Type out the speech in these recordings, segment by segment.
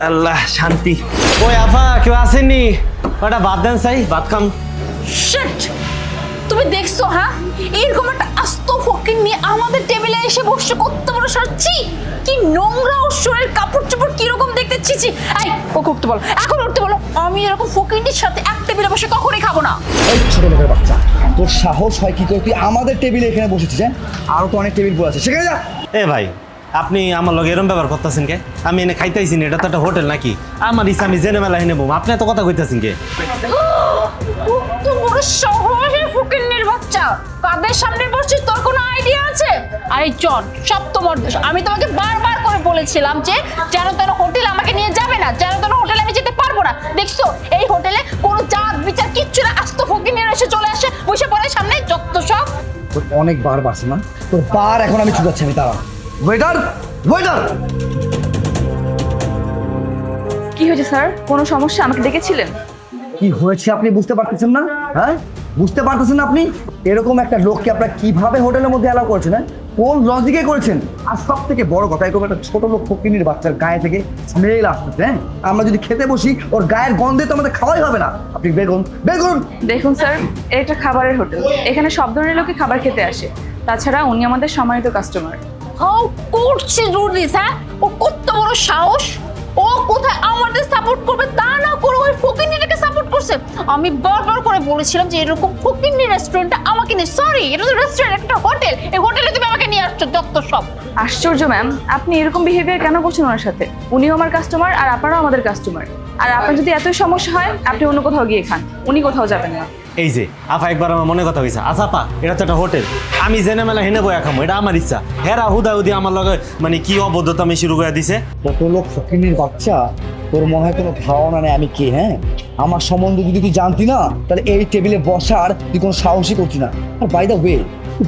আল্লাহ শান্তি। ওই আফা কেউ আসেনি ওটা ভাত দেন চাই ভাত খাম শিট তুমি দেখছ হ্যাঁ? এরকম একটা আস্ত ফকির নিয়ে আমাদের টেবিলে এসে বসছে কত বড় সচ্ছি কি নোংরা ওর শরীরের কাপড় চোপড় কীরকম দেখতে? ছিছি এই ওকে উঠতে বলো। এখন উঠতে বলো। আমি এরকম ফকিরনির সাথে এক টেবিলে বসে কখনোই খাব না। এই ছোট লোকের বাচ্চা তোর সাহস হয় কি করে? তুই আমাদের টেবিলে এখানে বসেছিস হ্যাঁ? আরও তো অনেক টেবিল পড়ে আছে। সেখানে যা! এ ভাই আপনি আমার লগে এরম ব্যবহার করতেছেন কে? আমি এনে খাইতেছি না এটা তো একটা হোটেল নাকি? আমার ইচ্ছা আমি জেনে মেলা হেনে বম। আপনি এত কথা কইতেছেন কে? সাহসের বাচ্চা। কাদের সামনে বসছিস? তোর কোনো আইডিয়া আছে? আরে চল সব তোমার দোষ। আমি তোমাকে বারবার করে বলেছিলাম যে যেন তেন হোটেল আমাকে নিয়ে যাবে না যেন তেন হোটেলে আমি যেতে পারব না। দেখছ এই হোটেলে কোনো জাত বিচার কিচ্ছু না। আস্ত ফকিরনির এসে চলে আসে বসে পড়ে সামনে যত সব। অনেক বার বাড়ছে না তোর বার এখন আমি চুকাচ্ছি আমি তারা ওয়েটার ওয়েটার কি হয়েছে স্যার? কোনো সমস্যা? আমাকে ডেকেছিলেন? কি হয়েছে আপনি বুঝতে পারতেছেন না? হ্যাঁ? বুঝতে পারতেছেন না আপনি? এরকম একটা লোককে আপনারা কীভাবে হোটেলের মধ্যে অ্যালাউ করেছেন হ্যাঁ? কোন লজিকে করেছেন? আর সব থেকে বড় কথা এরকম একটা ছোট লোক ফকিনির বাচ্চার গায়ে থেকে স্মেল আসতেছে হ্যাঁ? আমরা যদি খেতে বসি ওর গায়ের গন্ধে তো আমাদের খাওয়াই হবে না। আপনি বেগুন বেগুন! দেখুন স্যার এটা খাবারের হোটেল। এখানে সব ধরনের লোকই খাবার খেতে আসে। তাছাড়া উনি আমাদের সম্মানিত কাস্টমার হাউ করছে রুডিস হ্যাঁ ও কত বড় সাহস? ও কোথায় আমাদের সাপোর্ট করবে তা না করে ওই ফকিন্নিটাকে সাপোর্ট করছে। আমি বারবার করে বলেছিলাম যে এরকম ফকিন্নি রেস্টুরেন্টটা আমাকে নিয়ে সরি এটা তো রেস্টুরেন্ট একটা হোটেল এই হোটেলে তুমি আমাকে নিয়ে আসছো যত সব। আশ্চর্য ম্যাম আপনি এরকম বিহেভিয়ার কেন করছেন ওনার সাথে? উনিও আমার কাস্টমার আর আপনারাও আমাদের কাস্টমার আর আপনার যদি এতই সমস্যা হয় আপনি অন্য কোথাও গিয়ে খান। উনি কোথাও যাবেন না। এই যে, আফা একবার আমার মনে কথা হয়েছে আচ্ছা পা এটা তো একটা হোটেল। আমি জেনে মেলা হেনে বয়া খামো, এটা আমার ইচ্ছা। হেরা হুদা হুদি আমার লগে মানে কি অবদ্ধতা আমি শুরু করে দিছে? কত লোক ফকিনের বাচ্চা, তোর মনে কোনো ধারণা নেই আমি কে হ্যাঁ? আমার সম্বন্ধে যদি তুই জানতি না, তাহলে এই টেবিলে বসার তুই কোনো সাহসই করছি না। আর বাই দ্য ওয়ে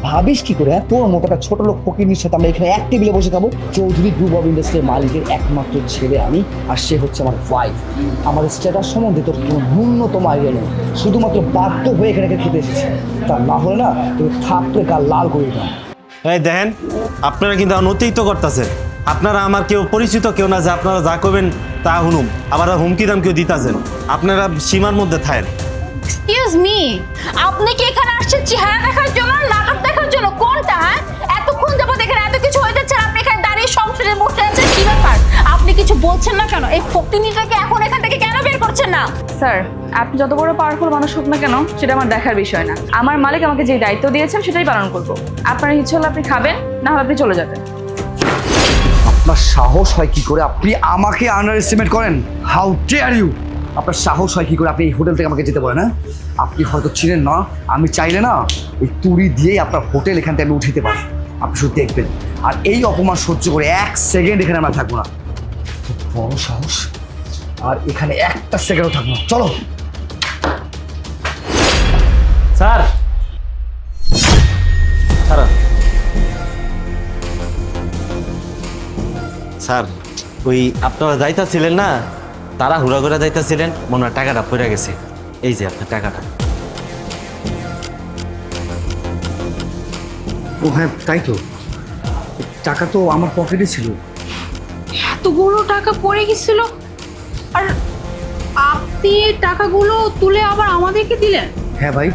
ভাবিস কি করে হ্যাঁ? তোর মতো একটা ছোট লোক ফকিনির সাথে আমরা এখানে এক টেবিলে বসে খাব। চৌধুরী গ্রুপ অফ ইন্ডাস্ট্রির মালিকের একমাত্র ছেলে আমি আর সে হচ্ছে আমার ওয়াইফ আমার স্ট্যাটাস সম্বন্ধে তোর কোনো ন্যূনতম আইডিয়া নেই। শুধুমাত্র বাধ্য হয়ে এখানে খেতে এসেছি। তা না হলে না তুই থাকলে গা লাল করে দিতাম। এই দেখেন আপনারা কিন্তু এখন অতিরিক্ত করতেছেন আপনারা আমার কেউ পরিচিত কেউ না যে আপনারা যা করবেন তা হুনুম আবার হুমকি দাম কেউ দিতাছেন আপনারা সীমার মধ্যে থাকেন। এক্সকিউজ মি আপনি কি এখানে আসছেন? চেহারা দেখার জন্য বলছেন না কেন? এই ফকিনিটাকে এখন এখান থেকে কেন বের করছেন না? স্যার আপনি যত বড় পাওয়ারফুল মানুষ হোক না কেন সেটা আমার দেখার বিষয় না। আমার মালিক আমাকে যে দায়িত্ব দিয়েছেন সেটাই পালন করব। আপনার ইচ্ছে হলে আপনি খাবেন না হলে আপনি চলে যাবেন। আপনার সাহস হয় কি করে আপনি আমাকে আন্ডার এস্টিমেট করেন? হাউ ডেয়ার ইউ আপনার সাহস হয় কি করে আপনি এই হোটেল থেকে আমাকে যেতে বলেন হ্যাঁ? আপনি হয়তো চিনেন না আমি চাইলে না ওই তুড়ি দিয়েই আপনার হোটেল এখান থেকে আমি উঠিতে পারি। আপনি শুধু দেখবেন। আর এই অপমান সহ্য করে এক সেকেন্ড এখানে আমরা থাকব না। বড় সাহস। আর এখানে একটা সেকেন্ডও থাকব না। চলো। স্যার। স্যার। স্যার ওই আপনারা যাইতাছিলেন না? তারা হুড়া করে যাইতাছিলেন মনে হয় টাকাটা পড়ে গেছে। এই যে আপনার টাকাটা। ও হ্যাঁ তাই তো। টাকা তো আমার পকেটে ছিল। এতগুলো টাকা পড়ে গেছিল? আর আপনি টাকাগুলো তুলে আবার আমাদেরকে দিলেন? হ্যাঁ ভাই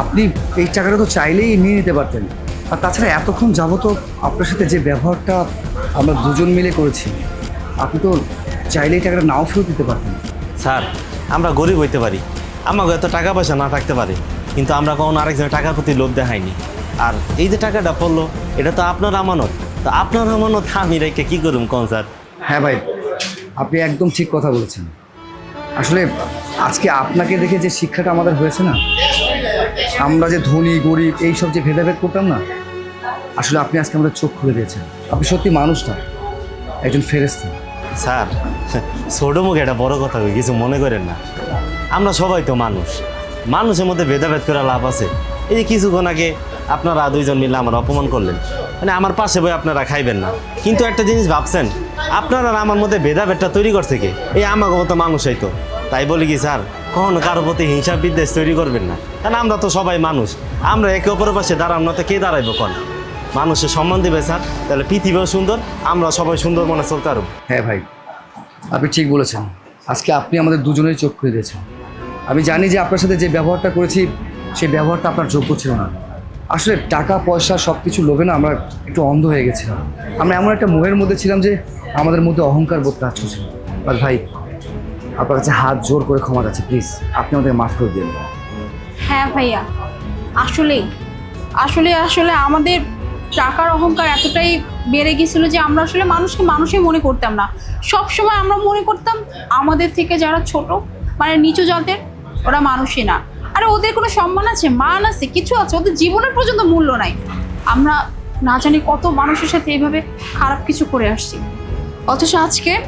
আপনি এই টাকাটা তো চাইলেই নিয়ে নিতে পারতেন। আর তাছাড়া এতক্ষণ যাব তো আপনার সাথে যে ব্যবহারটা আমরা দুজন মিলে করেছি আপনি তো চাইলেই এই টাকাটা নাও ফেরত দিতে পারতেন। স্যার আমরা গরিব হইতে পারি। আমাকে এত টাকা পয়সা না থাকতে পারে কিন্তু আমরা কখনো আরেকজনের টাকার প্রতি লোভ দেখাইনি। আর এই যে টাকাটা পড়ল এটা তো আপনার আমানত। তো আপনার আমানত আমি রেখে কী করুম কোন স্যার? হ্যাঁ ভাই, আপনি একদম ঠিক কথা বলেছেন। আসলে আজকে আপনাকে দেখে যে শিক্ষাটা আমাদের হয়েছে না, আমরা যে ধনী, গরিব, এই সব যে ভেদাভেদ করতাম না, আসলে আপনি আজকে আমাদের চোখ খুলে দিয়েছেন। আপনি সত্যি মানুষটা, একজন ফেরেস্তা স্যার ছোট মুখে একটা বড় কথা কিছু মনে করেন না। আমরা সবাই তো মানুষ। মানুষের মধ্যে ভেদাভেদ করে লাভ আছে। এই যে কিছুক্ষণ আগে আপনারা দুইজন মিলে আমার অপমান করলেন। মানে আমার পাশে বই আপনারা খাইবেন না। কিন্তু একটা জিনিস ভাবছেন, আপনারা আমার মধ্যে ভেদাভেদটা তৈরি করছে কি? এই আমাকে মতো মানুষই তো। তাই বলি কি, স্যার, কখনো কারোর প্রতি হিংসা বিদ্বেষ তৈরি করবেন না। কারণ আমরা তো সবাই মানুষ। আমরা একে অপরের পাশে দাঁড়াম না তো কে দাঁড়াইবো কোন? মানুষের সম্মান দেবে, স্যার। তাহলে পৃথিবীও সুন্দর, আমরা সবাই সুন্দর মনে চলতে পারব হ্যাঁ ভাই, আপনি ঠিক বলেছেন। আজকে আপনি আমাদের দুজনের চোখ খুলে দিয়েছেন। আমি জানি যে আপনার সাথে যে ব্যবহারটা করেছি সেই ব্যবহারটা আপনার যোগ্য ছিল না। আসলে টাকা, পয়সা সব কিছু লোভে না আমরা একটু অন্ধ হয়ে গেছিলাম। আমরা এমন একটা মোহের মধ্যে ছিলাম যে আমাদের মধ্যে অহংকার বোধ কাজ করছিল আর ভাই, আপনার কাছে হাত জোর করে ক্ষমা যাচ্ছে প্লিজ। আপনি আমাদের মাফ করে দিন। হ্যাঁ ভাইয়া, আসলেই। আসলে আসলে আমাদের টাকার অহংকার এতটাই বেড়ে গেছিল যে আমরা আসলে মানুষকে মানুষই মনে করতাম না। সব সময় আমরা মনে করতাম, আমাদের থেকে যারা ছোট মানে নিচু জাতের, ওরা মানুষই না। আরে ওদের কোনো সম্মান আছে? মান আছে, কিছু আছে, ওদের জীবনের পর্যন্ত মূল্য নাই। আমরা না জানি কত মানুষের সাথে এইভাবে খারাপ কিছু করে আসছি। অথচ আজকে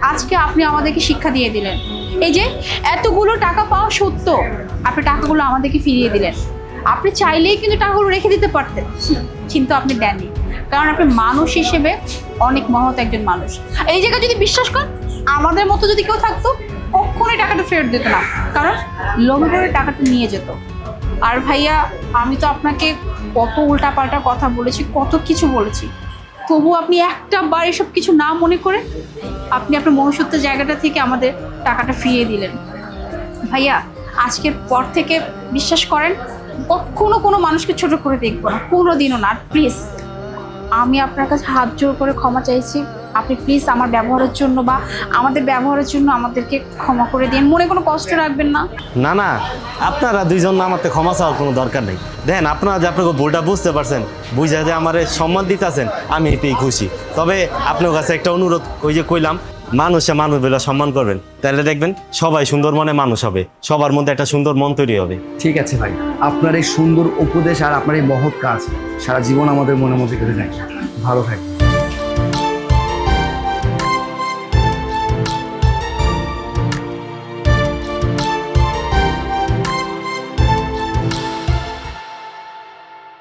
আজকে আপনি আমাদেরকে শিক্ষা দিয়ে দিলেন। এই যে, এতগুলো টাকা পাওয়া সত্য আপনি টাকাগুলো আমাদেরকে ফিরিয়ে দিলেন। আপনি চাইলেই কিন্তু টাকাগুলো রেখে দিতে পারতেন। কিন্তু আপনি দেননি। কারণ আপনি মানুষ হিসেবে অনেক মহৎ একজন মানুষ। এই জায়গায় যদি বিশ্বাস করেন আমাদের মতো যদি কেউ থাকতো, কখনোই টাকাটা ফেরত দিত না। কারণ লোভে করে টাকাটা নিয়ে যেত। আর ভাইয়া, আমি তো আপনাকে কত উল্টাপাল্টা কথা বলেছি, কত কিছু বলেছি। তবু আপনি একটা বার এসব কিছু না মনে করে আপনি আপনার মনুষ্যত্বের জায়গাটা থেকে আমাদের টাকাটা ফিরিয়ে দিলেন। ভাইয়া, আজকের পর থেকে বিশ্বাস করেন, কখনো কোনো মানুষকে ছোট করে দেখব না কোনো দিনও না প্লিজ, আমি আপনার কাছে হাত জোর করে ক্ষমা চাইছি। আপনি প্লিজ আমার ব্যবহারের জন্য বা আমাদের ব্যবহারের জন্য আমাদেরকে ক্ষমা করে দিন মনে কোনো কষ্ট রাখবেন না। না না আপনারা দুইজন না আমাকে ক্ষমা চাওয়ার কোনো দরকার নেই। দেখেন আপনারা যে আপনাকে ভুলটা বুঝতে পারছেন বুঝা যে আমার সম্মান দিতেছেন আমি এতেই খুশি। তবে আপনার কাছে একটা অনুরোধ ওই যে কইলাম মানুষে মানুষ বলে সম্মান করবেন। তাহলে দেখবেন সবাই সুন্দর মনে মানুষ হবে। সবার মধ্যে একটা সুন্দর মন তৈরি হবে। ঠিক আছে ভাই আপনার এই সুন্দর উপদেশ আর আপনার এই মহৎ কাজ সারা জীবন আমাদের মনের মধ্যে কেটে যায়। ভালো থাকবেন।